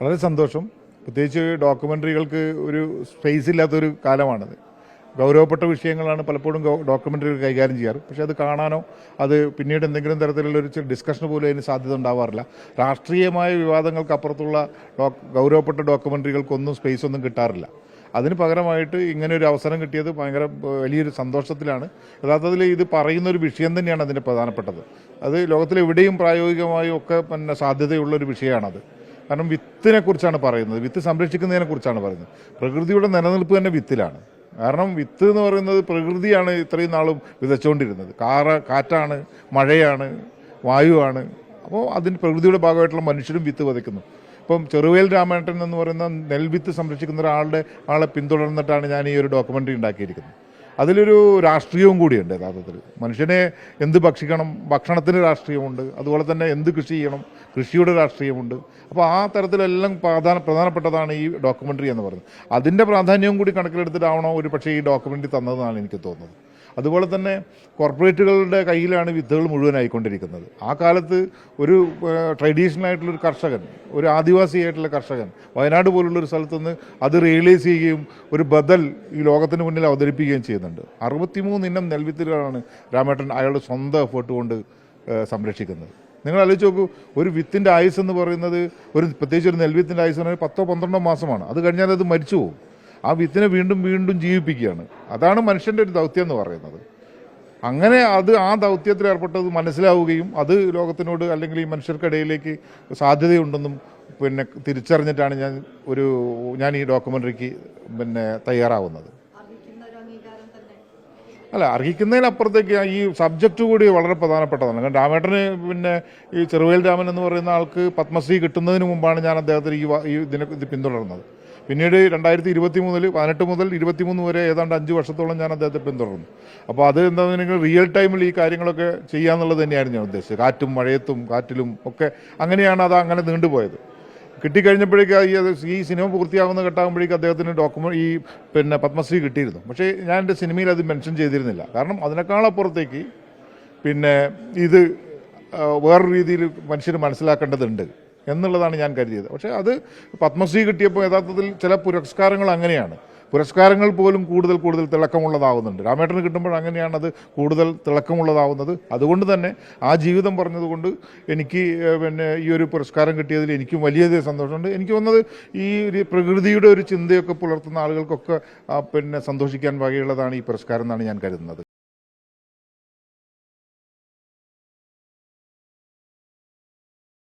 വളരെ സന്തോഷം. പ്രത്യേകിച്ച് ഡോക്യുമെന്ററികൾക്ക് ഒരു സ്പേസ് ഇല്ലാത്തൊരു കാലമാണത്. ഗൗരവപ്പെട്ട വിഷയങ്ങളാണ് പലപ്പോഴും ഡോക്യുമെന്ററികൾ കൈകാര്യം ചെയ്യാറ്. പക്ഷേ അത് കാണാനോ അത് പിന്നീട് എന്തെങ്കിലും തരത്തിലുള്ള ഒരു ഡിസ്കഷന് പോലും അതിന് സാധ്യത ഉണ്ടാവാറില്ല. രാഷ്ട്രീയമായ വിവാദങ്ങൾക്ക് അപ്പുറത്തുള്ള ഡോ ഗൗരവപ്പെട്ട ഡോക്യുമെന്ററികൾക്കൊന്നും സ്പേസ് ഒന്നും കിട്ടാറില്ല. അതിന് പകരമായിട്ട് ഇങ്ങനെ ഒരു അവസരം കിട്ടിയത് ഭയങ്കര വലിയൊരു സന്തോഷത്തിലാണ്. യഥാർത്ഥത്തിൽ ഇത് പറയുന്ന ഒരു വിഷയം തന്നെയാണ് അതിന്റെ പ്രധാനപ്പെട്ടത്. അത് ലോകത്തിലെവിടെയും പ്രായോഗികമായും ഒക്കെ പിന്നെ സാധ്യതയുള്ള ഒരു വിഷയമാണത്. കാരണം വിത്തിനെ കുറിച്ചാണ് പറയുന്നത്. വിത്ത് സംരക്ഷിക്കുന്നതിനെ കുറിച്ചാണ് പറയുന്നത്. പ്രകൃതിയുടെ നിലനിൽപ്പ് തന്നെ വിത്തിലാണ്. കാരണം വിത്ത് എന്ന് പറയുന്നത് പ്രകൃതിയാണ് ഇത്രയും നാളും വിതച്ചുകൊണ്ടിരുന്നത്. കാറ കാറ്റാണ് മഴയാണ് വായുവാണ്. അപ്പോൾ അതിന് പ്രകൃതിയുടെ ഭാഗമായിട്ടുള്ള മനുഷ്യരും വിത്ത് വിതയ്ക്കുന്നു. ഇപ്പം ചെറുവേൽ രാമേട്ടൻ എന്ന് പറയുന്ന നെൽവിത്ത് സംരക്ഷിക്കുന്ന ഒരാളുടെ ആളെ പിന്തുടർന്നിട്ടാണ് ഞാൻ ഈ ഒരു ഡോക്യുമെന്ററി ഉണ്ടാക്കിയിരിക്കുന്നത്. അതിലൊരു രാഷ്ട്രീയവും കൂടിയുണ്ട് യഥാർത്ഥത്തിൽ. മനുഷ്യനെ എന്ത് ഭക്ഷിക്കണം? ഭക്ഷണത്തിന് രാഷ്ട്രീയമുണ്ട്. അതുപോലെ തന്നെ എന്ത് കൃഷി ചെയ്യണം? കൃഷിയുടെ രാഷ്ട്രീയമുണ്ട്. അപ്പോൾ ആ തരത്തിലെല്ലാം പ്രധാന പ്രധാനപ്പെട്ടതാണ് ഈ ഡോക്യുമെന്ററി എന്ന് പറയുന്നത്. അതിന്റെ പ്രാധാന്യവും കൂടി കണക്കിലെടുത്തിട്ടാവണോ ഒരു പക്ഷേ ഈ ഡോക്യുമെന്ററി തന്നതെന്നാണ് എനിക്ക് തോന്നുന്നത്. അതുപോലെ തന്നെ കോർപ്പറേറ്റുകളുടെ കയ്യിലാണ് വിത്തുകൾ മുഴുവനായിക്കൊണ്ടിരിക്കുന്നത്. ആ കാലത്ത് ഒരു ട്രഡീഷണൽ ആയിട്ടുള്ള ഒരു കർഷകൻ ഒരു ആദിവാസി ആയിട്ടുള്ള കർഷകൻ വയനാട് പോലുള്ള ഒരു സ്ഥലത്ത് അത് റിയലൈസ് ചെയ്യുകയും ഒരു ബദൽ ഈ ലോകത്തിന് മുന്നിൽ അവതരിപ്പിക്കുകയും ചെയ്യുന്നുണ്ട്. അറുപത്തിമൂന്ന് ഇനം നെൽവിത്തുകളാണ് രാമേട്ടൻ അയാളുടെ സ്വന്തം എഫേർട്ട് കൊണ്ട് സംരക്ഷിക്കുന്നത്. നിങ്ങൾ ആലോചിച്ച് നോക്കൂ ഒരു വിത്തിന്റെ ആയുസ് എന്ന് പറയുന്നത് ഒരു പ്രത്യേകിച്ച് ഒരു നെൽവിത്തിന്റെ ആയുസ് എന്ന് പറയുന്നത് പത്തോ പന്ത്രണ്ടോ മാസമാണ്. അത് കഴിഞ്ഞാൽ അത് മരിച്ചു പോകും ആ വിത്തിനെ വീണ്ടും വീണ്ടും ജീവിപ്പിക്കുകയാണ്. അതാണ് മനുഷ്യന്റെ ഒരു ദൗത്യം എന്ന് പറയുന്നത്. അങ്ങനെ അത് ആ ദൗത്യത്തിൽ ഏർപ്പെട്ടത് മനസ്സിലാവുകയും അത് ലോകത്തിനോട് അല്ലെങ്കിൽ ഈ മനുഷ്യർക്കിടയിലേക്ക് സാധ്യതയുണ്ടെന്നും പിന്നെ തിരിച്ചറിഞ്ഞിട്ടാണ് ഞാൻ ഒരു ഞാൻ ഈ ഡോക്യുമെന്ററിക്ക് പിന്നെ തയ്യാറാവുന്നത്. അല്ല അർഹിക്കുന്നതിനപ്പുറത്തേക്ക് ഈ സബ്ജക്റ്റ് കൂടി വളരെ പ്രധാനപ്പെട്ടതാണ്. കാരണം രാമേട്ടന് പിന്നെ ഈ ചെറുവേൽ രാമൻ എന്ന് പറയുന്ന ആൾക്ക് പത്മശ്രീ കിട്ടുന്നതിന് മുമ്പാണ് ഞാൻ അദ്ദേഹത്തിന് ഈ ഇതിനെ ഇത് പിന്തുടർന്നത്. പിന്നീട് രണ്ടായിരത്തി ഇരുപത്തി മൂന്നിൽ പതിനെട്ട് മുതൽ ഇരുപത്തിമൂന്ന് വരെ ഏതാണ്ട് അഞ്ച് വർഷത്തോളം ഞാൻ അദ്ദേഹത്തെ പിന്തുടർന്നു. അപ്പോൾ അത് എന്താണെന്നുണ്ടെങ്കിൽ റിയൽ ടൈമിൽ ഈ കാര്യങ്ങളൊക്കെ ചെയ്യാന്നുള്ളത് തന്നെയായിരുന്നു ഞാൻ ഉദ്ദേശിച്ചത്. കാറ്റും മഴയത്തും കാറ്റിലും ഒക്കെ അങ്ങനെയാണ് അത് അങ്ങനെ നീണ്ടുപോയത്. കിട്ടിക്കഴിഞ്ഞപ്പോഴേക്ക് ഈ ഈ സിനിമ പൂർത്തിയാകുന്ന ഘട്ടമാകുമ്പോഴേക്ക് അദ്ദേഹത്തിന് ഡോക്യുമെന്റ് ഈ പിന്നെ പത്മശ്രീ കിട്ടിയിരുന്നു. പക്ഷേ ഞാൻ എന്റെ സിനിമയിൽ അത് മെൻഷൻ ചെയ്തിരുന്നില്ല. കാരണം അതിനേക്കാളപ്പുറത്തേക്ക് പിന്നെ ഇത് വേറൊരു രീതിയിൽ മനുഷ്യർ മനസ്സിലാക്കേണ്ടതുണ്ട്. എന്നുള്ളതാണ് ഞാൻ കരുതിയത്. പക്ഷേ അത് പത്മശ്രീ കിട്ടിയപ്പോൾ യഥാർത്ഥത്തിൽ ചില പുരസ്കാരങ്ങൾ അങ്ങനെയാണ്. പുരസ്കാരങ്ങൾ പോലും കൂടുതൽ കൂടുതൽ തിളക്കമുള്ളതാവുന്നുണ്ട്. രാമേട്ടന് കിട്ടുമ്പോൾ അങ്ങനെയാണ് അത് കൂടുതൽ തിളക്കമുള്ളതാവുന്നത്. അതുകൊണ്ട് തന്നെ ആ ജീവിതം പറഞ്ഞതുകൊണ്ട് എനിക്ക് പിന്നെ ഈ ഒരു പുരസ്കാരം കിട്ടിയതിൽ എനിക്കും വലിയ സന്തോഷമുണ്ട്. എനിക്ക് വന്നത് ഈ ഒരു പ്രകൃതിയുടെ ഒരു ചിന്തയൊക്കെ പുലർത്തുന്ന ആളുകൾക്കൊക്കെ പിന്നെ സന്തോഷിക്കാൻ വകയുള്ളതാണ് ഈ പുരസ്കാരം എന്നാണ് ഞാൻ കരുതുന്നത്.